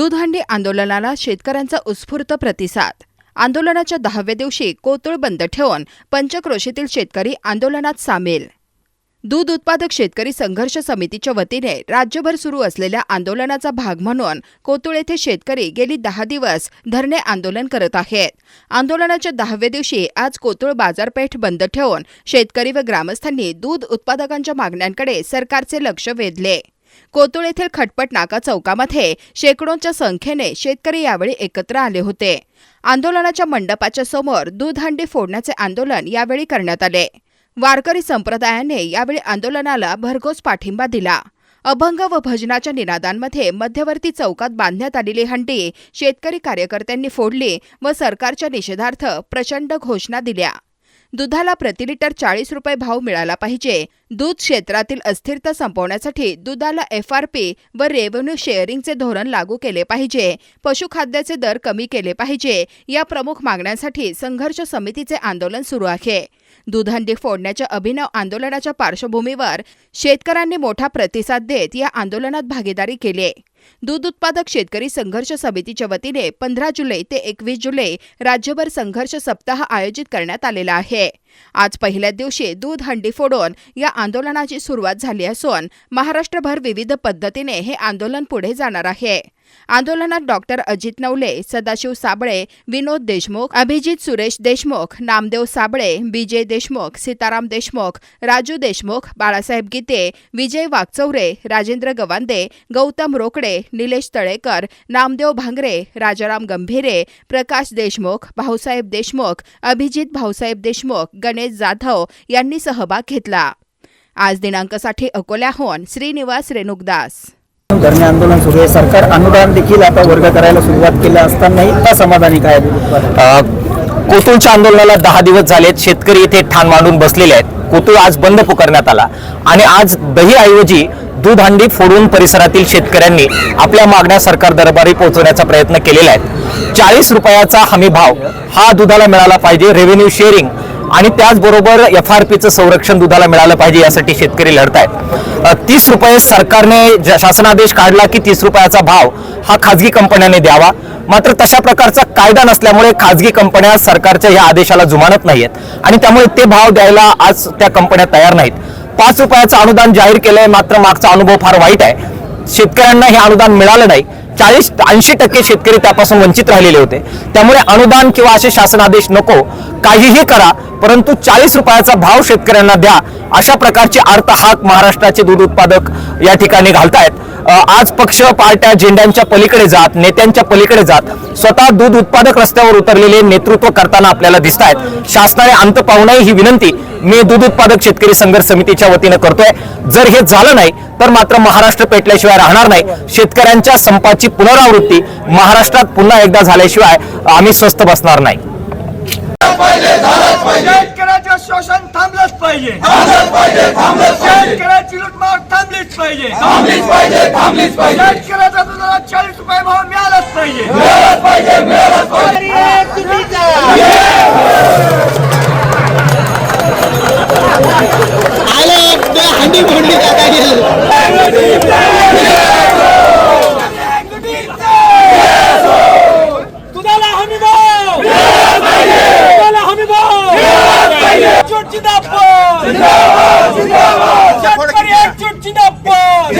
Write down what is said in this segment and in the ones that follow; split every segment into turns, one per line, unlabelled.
दूधहंडी आंदोलनाला शेतकऱ्यांचा उत्स्फूर्त प्रतिसाद. आंदोलनाच्या दहाव्या दिवशी कोतुळ बंद ठेवून पंचक्रोशीतील शेतकरी आंदोलनात सामील. दूध उत्पादक शेतकरी संघर्ष समितीच्या वतीने राज्यभर सुरू असलेल्या आंदोलनाचा भाग म्हणून कोतुळ येथे शेतकरी गेली दहा दिवस धरणे आंदोलन करत आहेत. आंदोलनाच्या दहाव्या दिवशी आज कोतुळ बाजारपेठ बंद ठेवून शेतकरी व ग्रामस्थांनी दूध उत्पादकांच्या मागण्यांकडे सरकारचे लक्ष वेधले. कोतुळ येथील खटपट नाका चौकामध्ये शेकडोंच्या संख्येने शेतकरी यावेळी एकत्र आले होते. आंदोलनाच्या मंडपाच्या समोर दूध हंडी फोडण्याचे आंदोलन यावेळी करण्यात आले. वारकरी संप्रदायाने यावेळी आंदोलनाला भरघोस पाठिंबा दिला. अभंग व भजनाच्या निनादांमध्ये मध्यवर्ती चौकात बांधण्यात आलेली हंडी शेतकरी कार्यकर्त्यांनी फोडली व सरकारच्या निषेधार्थ प्रचंड घोषणा दिल्या. दुधाला प्रति लिटर चाळीस रुपये भाव मिळाला पाहिजे. दूध क्षेत्रातील अस्थिरता संपवण्यासाठी दुधाला एफ आर पी व रेव्हेन्यू शेअरिंगचे धोरण लागू केले पाहिजे. पशुखाद्याचे दर कमी केले पाहिजे. या प्रमुख मागण्यांसाठी संघर्ष समितीचे आंदोलन सुरू आहे. दूधहंडी फोडण्याच्या अभिनव आंदोलनाच्या पार्श्वभूमीवर शेतकऱ्यांनी मोठा प्रतिसाद देत या आंदोलनात भागीदारी केली दूध उत्पादक शेतकरी संघर्ष समितीच्या वतीने पंधरा जुलै ते एकवीस जुलै राज्यभर संघर्ष सप्ताह आयोजित करण्यात आलेला आहे. आज पहिल्या दिवशी दूध हंडी फोडून या आंदोलनाची सुरुवात झाली असून महाराष्ट्रभर विविध पद्धतीने हे आंदोलन पुढे जाणार आहे. आंदोलनात डॉक्टर अजित नवले सदाशिव साबळे विनोद देशमुख अभिजित सुरेश देशमुख नामदेव साबळे विजय देशमुख सीताराम देशमुख राजू देशमुख बाळासाहेब गीते विजय वागचौरे राजेंद्र गवांदे गौतम रोकडे निलेश तळेकर नामदेव भांगरे राजाराम गंभीरे प्रकाश देशमुख भाऊसाहेब देशमुख अभिजित भाऊसाहेब देशमुख गणेश जाधव यांनी सहभाग घेतला. आज दिनांकासाठी अकोल्याहून श्रीनिवास रेणुकदास.
धरणे आंदोलन सुरू आहे. सरकार अनुदान देखील आता वर्ग करायला सुरुवात केली असतानाही का समाधानी काय
कोतुळच्या आंदोलनाला दहा दिवस झालेत. शेतकरी इथे ठाण मांडून बसलेले आहेत. कोतुळ आज बंद पुकारण्यात आला. आणि आज दही ऐवजी दूध हंडी फोडून परिसरातील शेतकऱ्यांनी आपल्या मागण्या सरकार दरबारी पोहोचवण्याचा प्रयत्न केलेला आहे. चाळीस रुपयाचा हमी भाव हा दुधाला मिळाला पाहिजे. रेव्हेन्यू शेअरिंग आणि त्याचबरोबर एफ आर पीचं संरक्षण दुधाला मिळालं पाहिजे यासाठी शेतकरी लढत आहेत तीस रुपये सरकारने ज- शासनादेश काढला की तीस रुपयाचा भाव हा खाजगी कंपन्यांनी द्यावा. मात्र तशा प्रकारचा कायदा नसल्यामुळे खाजगी कंपन्या सरकारच्या या आदेशाला जुमानत नाहीयेत. आणि त्यामुळे ते भाव द्यायला आज त्या कंपन्या तयार नाहीत. पाच रुपयाचं अनुदान जाहीर केलंय मात्र मागचा अनुभव फार वाईट आहे. शेतकऱ्यांना हे अनुदान मिळालं नाही. चाळीस ऐंशी टक्के शेतकरी त्यापासून वंचित राहिलेले होते. त्यामुळे अनुदान किंवा असे शासनादेश नको काहीही करा परंतु चाळीस रुपयाचा भाव शेतकऱ्यांना द्या अशा प्रकारची अर्थ हाक महाराष्ट्राचे दूध उत्पादक या ठिकाणी घालतायत. आज पक्ष पार्ट्या झेंड्यांच्या पलीकडे जात नेत्यांच्या पलीकडे जात स्वतः दूध उत्पादक रस्त्यावर उतरलेले नेतृत्व करताना आपल्याला दिसत आहेत शासनाने अंत पाहू नये ही विनंती मी दूध उत्पादक शेतकरी संघर्ष समितीच्या वतीनं करतोय. जर हे झालं नाही तर मात्र महाराष्ट्र पेटल्याशिवाय राहणार नाही. शेतकऱ्यांच्या संपाची पुनरावृत्ती महाराष्ट्रात पुन्हा एकदा झाल्याशिवाय आम्ही स्वस्थ बसणार नाही.
शेतकऱ्याचं शोषण थांबलंच पाहिजे शेतकऱ्याची लुटमार थांबलीच पाहिजे शेतकऱ्याचा दुधाला चाळीस रुपये भाव मिळालाच पाहिजे. दुधाला हमी भाव दुधाला हमी भाव एकजूट जिंदाबाद शेतकरी एकजूट जिंदाबाद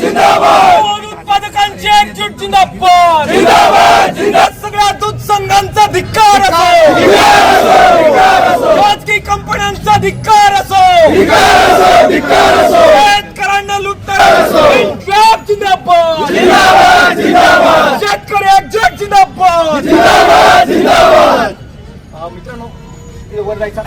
दूध उत्पादकांची एकजूट जिंदाबाद सगळ्या दूध संघांचा धिक्कार असो खाजगी कंपन्यांचा धिक्कार असो. शेतकऱ्यांना इन्क्लाब जिंदाबाद. शेतकरी एकजूट जिंदाबाद. मित्रांनो वर जायचा.